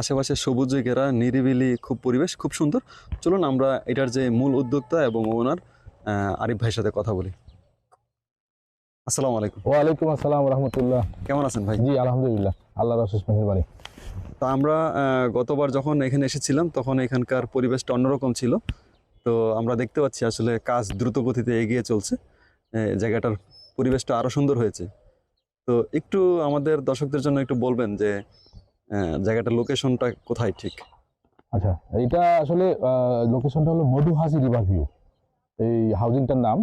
আশেপাশে সবুজে ঘেরা নিরিবিলি খুব পরিবেশ খুব সুন্দর। চলুন আমরা এটার যে মূল উদ্যোক্তা এবং ওনার আরিফ ভাইয়ের সাথে কথা বলি। আসসালামু আলাইকুম। ওয়ালাইকুম আসসালাম রহমতুল্লাহ। কেমন আছেন ভাই? জি আলহামদুলিল্লাহ। আল্লাহ রসুস মেহরবানি। তো আমরা গতবার যখন এখানে এসেছিলাম তখন এখানকার পরিবেশটা অন্যরকম ছিল। তো আমরা দেখতে পাচ্ছি আসলে কাজ দ্রুত গতিতে এগিয়ে চলছে। জায়গাটার পরিবেশটা আরও সুন্দর হয়েছে। তো একটু আমাদের দর্শকদের জন্য একটু বলবেন যে জায়গাটার লোকেশনটা কোথায় ঠিক? আচ্ছা এইটা আসলে লোকেশনটা হলো মধুহাসি রিভার ভিউ এই হাউজিংটার নাম।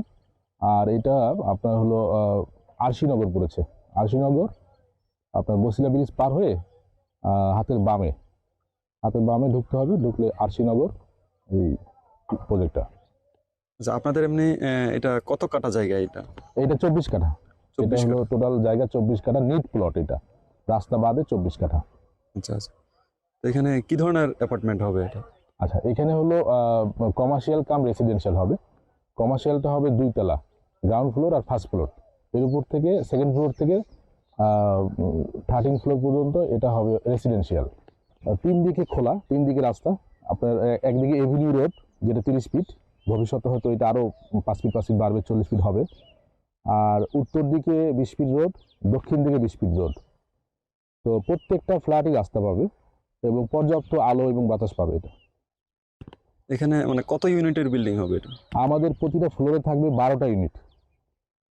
আর এটা আপনার হলো আরশিনগর পড়েছে। আরশিনগর আপনার বসিলা ব্রিজ পার হয়ে হাতের বামে। হাতের বামে ঢুকতে হবে ঢুকলে আরশিনগর এই প্রজেক্টটা আচ্ছা আপনাদের এমনি এটা কত কাটা জায়গা এটা? এটা চব্বিশ কাঠা। এটা হলো টোটাল জায়গা চব্বিশ কাঠা নিট প্লট এটা। রাস্তা বাদে চব্বিশ কাঠা। আচ্ছা আচ্ছা। এখানে কি ধরনের অ্যাপার্টমেন্ট হবে এটা? আচ্ছা এখানে হলো কমার্শিয়াল কাম রেসিডেন্সিয়াল হবে। কমার্শিয়ালটা হবে দুইতলা গ্রাউন্ড ফ্লোর আর ফার্স্ট ফ্লোর এর উপর থেকে সেকেন্ড ফ্লোর থেকে থার্টিন ফ্লোর পর্যন্ত এটা হবে রেসিডেন্সিয়াল তিন দিকে খোলা, তিন দিকে রাস্তা। আপনার একদিকে এভিনিউ রোড যেটা তিরিশ ফিট ভবিষ্যতে হয়তো এটা আরও পাঁচ ফিট পাঁচ ফিট বাড়বে, চল্লিশ ফিট হবে। আর উত্তর দিকে বিশ ফিট রোড দক্ষিণ দিকে বিশ ফিট রোড তো প্রত্যেকটা ফ্ল্যাটই রাস্তা পাবে এবং পর্যাপ্ত আলো এবং বাতাস পাবে এটা। এখানে মানে কত ইউনিটের বিল্ডিং হবে এটা? আমাদের প্রতিটা ফ্লোরে থাকবে বারোটা ইউনিট।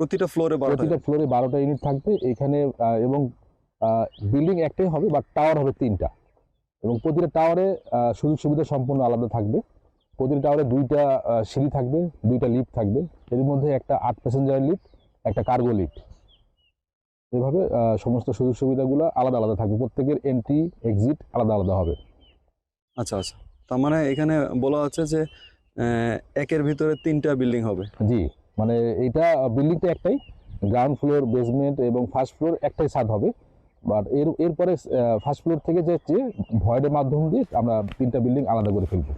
প্রতিটা ফ্লোরে প্রতিটা ফ্লোরে বারোটা ইউনিট থাকবে। এখানে এবং বিল্ডিং একটাই হবে বাট টাওয়ার হবে তিনটা। এবং প্রতিটা টাওয়ারে সুযোগ সুবিধা সম্পূর্ণ আলাদা থাকবে। প্রতিটা টাওয়ারে দুইটা সিঁড়ি থাকবে দুইটা লিফট থাকবে। এর মধ্যে একটা আট প্যাসেঞ্জার লিফট একটা কার্গো লিফট। এভাবে সমস্ত সুযোগ সুবিধাগুলো আলাদা আলাদা থাকবে। প্রত্যেকের এন্ট্রি এক্সিট আলাদা আলাদা হবে। আচ্ছা আচ্ছা। তার মানে এখানে বলা হচ্ছে যে একের ভিতরে তিনটা বিল্ডিং হবে। জি মানে এটা বিল্ডিংটা একটাই গ্রাউন্ড ফ্লোর বেসমেন্ট এবং ফার্স্ট ফ্লোর একটাই ছাদ হবে। বাট এর এরপরে ফার্স্ট ফ্লোর থেকে যে ভয়েডের মাধ্যম দিয়ে আমরা তিনটা বিল্ডিং আলাদা করে ফেলব।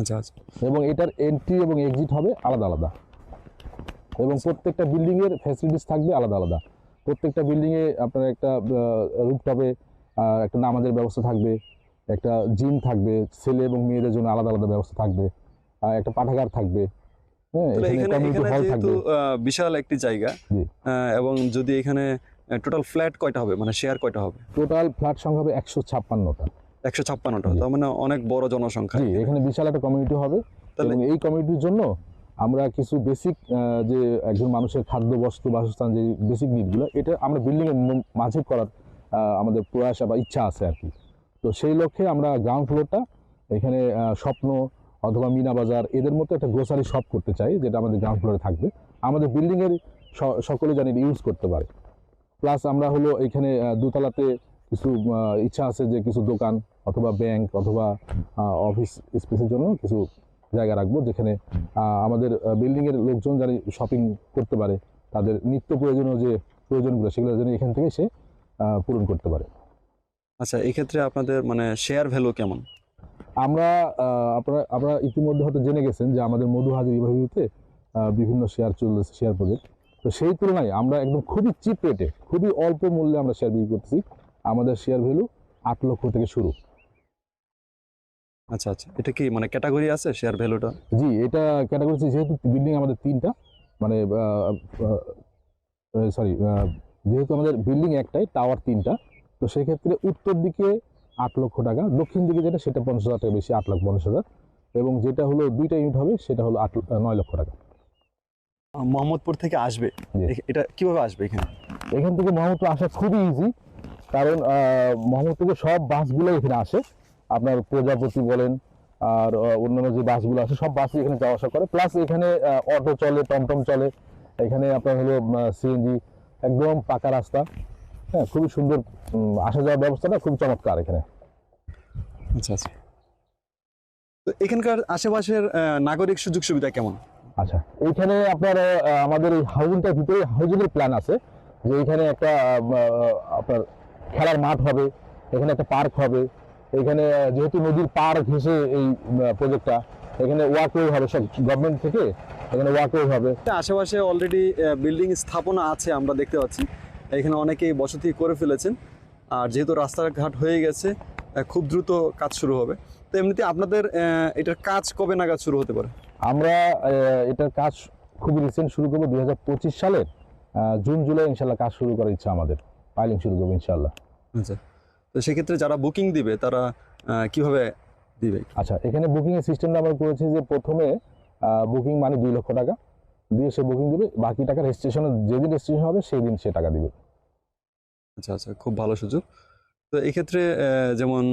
আচ্ছা আচ্ছা। এবং এটার এন্ট্রি এবং এক্সিট হবে আলাদা আলাদা। এবং প্রত্যেকটা বিল্ডিংয়ের ফ্যাসিলিটিস থাকবে আলাদা আলাদা। প্রত্যেকটা বিল্ডিংয়ে আপনার একটা রুপটপে একটা নামাজের ব্যবস্থা থাকবে একটা জিম থাকবে ছেলে এবং মেয়েদের জন্য আলাদা আলাদা ব্যবস্থা থাকবে আর একটা পাঠাগার থাকবে হ্যাঁ বিশাল একটি জায়গা এবং যদি এখানে টোটাল ফ্ল্যাট কয়টা হবে? মানে শেয়ার কয়টা হবে? টোটাল ফ্ল্যাট সংখ্যা হবে একশো ছাপ্পান্নটা। একশো ছাপ্পান্নটা। তার মানে অনেক বড় জনসংখ্যা। এখানে বিশাল একটা কমিউনিটি হবে তাহলে এই কমিউনিটির জন্য আমরা কিছু বেসিক যে একজন মানুষের খাদ্য বস্ত্র বাসস্থান, যে বেসিক নিডগুলো এটা আমরা বিল্ডিংয়ের মাঝে করার আমাদের প্রয়াস বা ইচ্ছা আছে আর কি। তো সেই লক্ষ্যে আমরা গ্রাউন্ড ফ্লোরটা এখানে স্বপ্ন অথবা মিনা বাজার, এদের মতো একটা গ্রোসারি শপ করতে চাই, যেটা আমাদের গ্রাউন্ড ফ্লোরে থাকবে। আমাদের বিল্ডিংয়ের সকলে জানি ইউজ করতে পারে। প্লাস আমরা হলো এখানে দোতলাতে কিছু ইচ্ছা আছে যে কিছু দোকান অথবা ব্যাংক অথবা অফিস স্পেসের জন্য কিছু জায়গা রাখব যেখানে আমাদের বিল্ডিংয়ের লোকজন যারা শপিং করতে পারে তাদের নিত্য প্রয়োজনীয় যে প্রয়োজনগুলো সেগুলো যেন এখান থেকে সে পূরণ করতে পারে। আচ্ছা এক্ষেত্রে আপনাদের মানে শেয়ার ভ্যালু কেমন? আমরা আপনারা আপনারা ইতিমধ্যে হয়তো জেনে গেছেন যে আমাদের মধুহাজি রিভারভিউতে বিভিন্ন শেয়ার চলছে শেয়ার প্রজেক্ট তো সেই তুলনায় আমরা একদম খুবই চিপ রেটে খুবই অল্প মূল্যে আমরা শেয়ার বিক্রি করতেছি। আমাদের শেয়ার ভ্যালু আট লক্ষ থেকে শুরু। আচ্ছা আচ্ছা। এটা কি মানে ক্যাটাগরি আছে শেয়ার ভ্যালুটা জি এটা ক্যাটাগরি যেহেতু বিল্ডিং আমাদের তিনটা মানে সরি যেহেতু আমাদের বিল্ডিং একটাই টাওয়ার তিনটা তো সেক্ষেত্রে উত্তর দিকে আট লক্ষ টাকা দক্ষিণ দিকে যেটা সেটা পঞ্চাশ হাজার টাকা বেশি আট লাখ পঞ্চাশ হাজার। এবং যেটা হলো দুইটা ইউনিট হবে সেটা হলো আট নয় লক্ষ টাকা। মোহাম্মদপুর থেকে আসবে? এটা কীভাবে আসবে এখানে? এখান থেকে মোহাম্মদপুর আসা খুবই ইজি কারণ আহ, মোহাম্মদপুর সব বাসগুলো এখানে আসে। আপনার প্রজাপতি বলেন আর অন্যান্য যে বাসগুলো আছে সব বাসই এখানে যাওয়া আসা করে। প্লাস এখানে অটো চলে টমটম চলে। এখানে আপনার হলো সিএনজি একদম পাকা রাস্তা। হ্যাঁ খুবই সুন্দর আসা যাওয়ার ব্যবস্থাটা খুব চমৎকার এখানে। আচ্ছা আচ্ছা। তো এখানকার আশেপাশের নাগরিক সুযোগ সুবিধা কেমন? আচ্ছা এইখানে আপনার আমাদের এই হাউজিংটার ভিতরে হাউজিংয়ের প্ল্যান আছে। যে এখানে একটা আপনার খেলার মাঠ হবে এখানে একটা পার্ক হবে। এখানে যেহেতু নদীর পাড় ঘেঁষে এই প্রজেক্টটা এখানে ওয়াকওয়ে হবে সব গভর্নমেন্ট থেকে এখানে ওয়াকওয়ে হবে। আশেপাশে অলরেডি বিল্ডিং স্থাপনা আছে আমরা দেখতে পাচ্ছি। এখানে অনেকেই বসতি করে ফেলেছেন। আর যেহেতু রাস্তাঘাট হয়ে গেছে খুব দ্রুত কাজ শুরু হবে। তো এমনিতে আপনাদের এটার কাজ কবে নাগাদ শুরু হতে পারে? আমরা এটার কাজ খুব রিসেন্ট শুরু করব দুই হাজার পঁচিশ সালের জুন জুলাই ইনশাল্লাহ কাজ শুরু করার ইচ্ছা আমাদের। পাইলিং শুরু করব ইনশাল্লাহ। আচ্ছা। তো সেক্ষেত্রে যারা বুকিং দিবে তারা কীভাবে দিবে? আচ্ছা এখানে বুকিং এর সিস্টেমটা আমরা করেছি যে প্রথমে বুকিং মানে দুই লক্ষ টাকা। দিয়ে সে বুকিং দিবে বাকি টাকা রেজিস্ট্রেশনে যেদিন রেজিস্ট্রেশন হবে সেই দিন সে টাকা দিবে। আচ্ছা আচ্ছা খুব ভালো সুযোগ। তো এক্ষেত্রে যেমন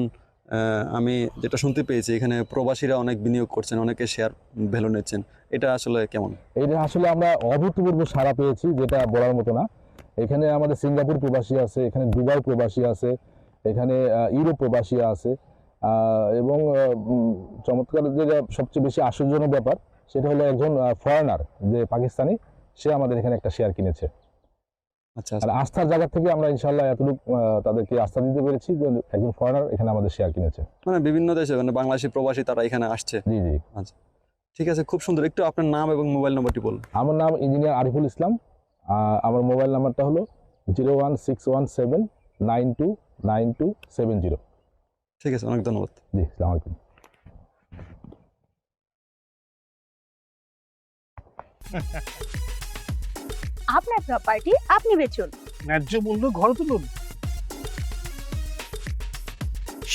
আমি যেটা শুনতে পেয়েছি এখানে প্রবাসীরা অনেক বিনিয়োগ করছেন অনেকে শেয়ার ভ্যালু নিচ্ছেন। এটা আসলে কেমন? এটা আসলে আমরা অভূতপূর্ব সাড়া পেয়েছি যেটা বলার মতো না। এখানে আমাদের সিঙ্গাপুর প্রবাসী আছে এখানে দুবাই প্রবাসী আছে এখানে ইউরোপ প্রবাসী আছে। এবং চমৎকার যেটা সবচেয়ে বেশি আশ্চর্যজনক ব্যাপার সেটা হলো একজন ফরেনার যে পাকিস্তানি সে আমাদের এখানে একটা শেয়ার কিনেছে। আচ্ছা আর আচ্ছা আস্থার জায়গা থেকে আমরা ইনশাল্লাহ এতটুকু তাদেরকে আস্থা দিতে পেরেছি যে একজন ফরেনার এখানে আমাদের শেয়ার কিনেছে। মানে বিভিন্ন দেশে মানে বাংলাদেশি প্রবাসী তারা এখানে আসছে। জি জি। আচ্ছা। ঠিক আছে খুব সুন্দর। একটু আপনার নাম এবং মোবাইল নম্বরটি বলুন। আমার নাম ইঞ্জিনিয়ার আরিফুল ইসলাম। আমার মোবাইল নাম্বারটা হলো zero one six one seven nine two nine two seven zero. ঠিক আছে অনেক ধন্যবাদ। জি সালাম আলাইকুম। আপনার প্রপার্টি আপনি বেচুন। ন্যায্য মূল্য ঘর তুলুন।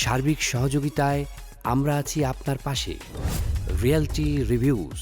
সার্বিক সহযোগিতায় আমরা আছি আপনার পাশে। Realty reviews